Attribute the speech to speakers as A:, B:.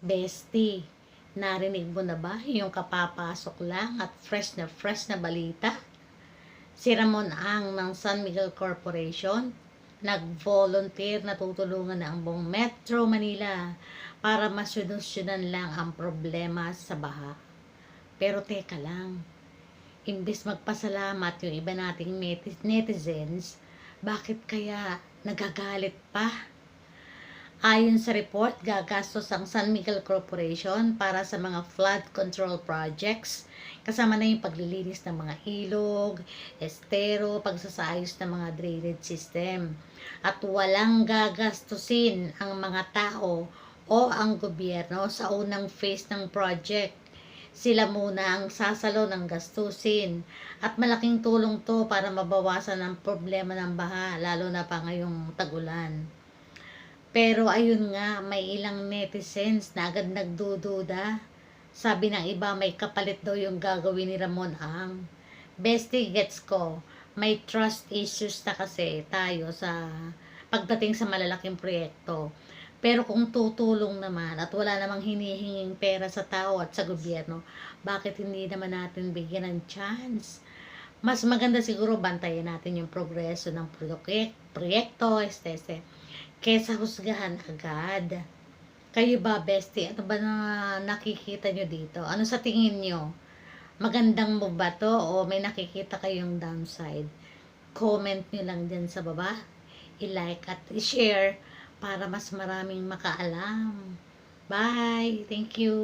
A: Bestie, narinig mo na ba yung kapapasok lang at fresh na fresh na balita? Si Ramon Ang ng San Miguel Corporation nag-volunteer na tutulungan ang buong Metro Manila para masolusyonan lang ang problema sa baha. Pero teka lang, imbes magpasalamat yung iba nating neti- netizens, bakit kaya nagagalit pa? Ayon sa report, gagastos ang San Miguel Corporation para sa mga flood control projects, kasama na yung paglilinis ng mga ilog, estero, pagsasayos ng mga drainage system. At walang gagastusin ang mga tao o ang gobyerno sa unang phase ng project. Sila muna ang sasalo ng gastusin at malaking tulong to para mabawasan ang problema ng baha, lalo na pa ngayong tagulan. Pero ayun nga, may ilang netizens na agad nagdududa. Sabi ng iba, may kapalit daw yung gagawin ni Ramon Ang. Bestie gets ko, may trust issues na kasi tayo sa pagdating sa malalaking proyekto. Pero kung tutulong naman at wala namang hinihinging pera sa tao at sa gobyerno, bakit hindi naman natin bigyan ng chance? Mas maganda siguro bantayan natin yung progreso ng proyek- proyekto, este, este, kesa husgahan agad. Kayo ba, bestie? Ano ba na nakikita nyo dito? Ano sa tingin nyo? Magandang mo ba to o may nakikita kayong downside? Comment nyo lang dyan sa baba. I-like at i-share para mas maraming makaalam. Bye! Thank you!